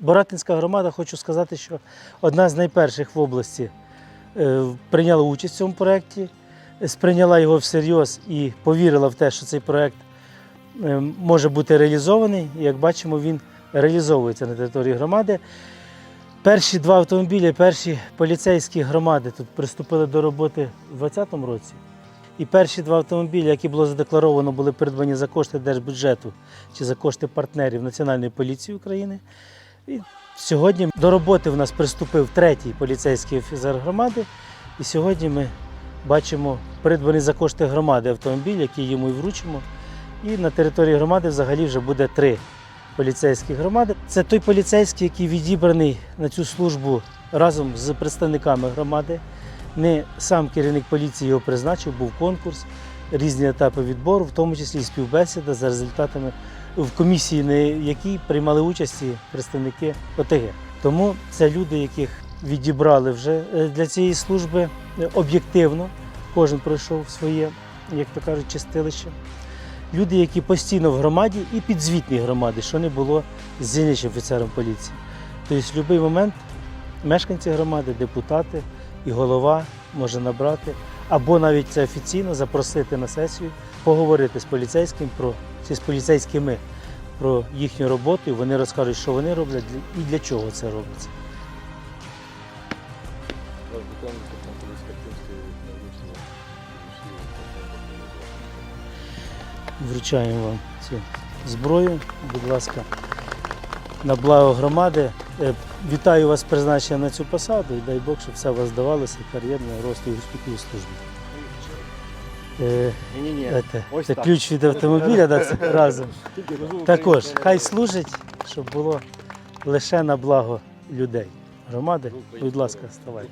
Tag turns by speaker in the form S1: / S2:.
S1: Боратинська громада, хочу сказати, що одна з найперших в області е, прийняла участь в цьому проєкті, сприйняла його всерйоз і повірила в те, що цей проєкт е, може бути реалізований. І, як бачимо, він реалізовується на території громади. Перші два автомобілі, перші поліцейські громади тут приступили до роботи у 2020 році. І перші два автомобілі, які було задекларовано, були придбані за кошти держбюджету чи за кошти партнерів Національної поліції України. І сьогодні до роботи в нас приступив третій поліцейський офіцер громади. І сьогодні ми бачимо придбаний за кошти громади автомобіль, який йому і вручимо. І на території громади взагалі вже буде три поліцейські громади. Це той поліцейський, який відібраний на цю службу разом з представниками громади. Не сам керівник поліції його призначив, був конкурс, різні етапи відбору, в тому числі і співбесіда за результатами в комісії, на якій приймали участь представники ОТГ. Тому це люди, яких відібрали вже е, для цієї служби е, об'єктивно. Кожен пройшов своє, як то кажуть, чистилище. Люди, які постійно в громаді і підзвітні громади, що не було з дільничним офіцером поліції. Тобто, в будь-який момент мешканці громади, депутати і голова може набрати, або навіть це офіційно запросити на сесію, поговорити з поліцейським про чи з поліцейськими про їхню роботу, і вони розкажуть, що вони роблять і для чого це робиться. Вручаємо вам цю зброю, будь ласка, на благо громади. Е, Вітаю вас з призначенням на цю посаду і дай Бог, щоб все у вас здавалося кар'єрного росту і успіховій службі. Е. Це,
S2: Ось
S1: це
S2: так.
S1: ключ від автомобіля да, це разом.
S2: Тільки
S1: Також хай служить, щоб було лише на благо людей. Громади, будь ласка, ставайте.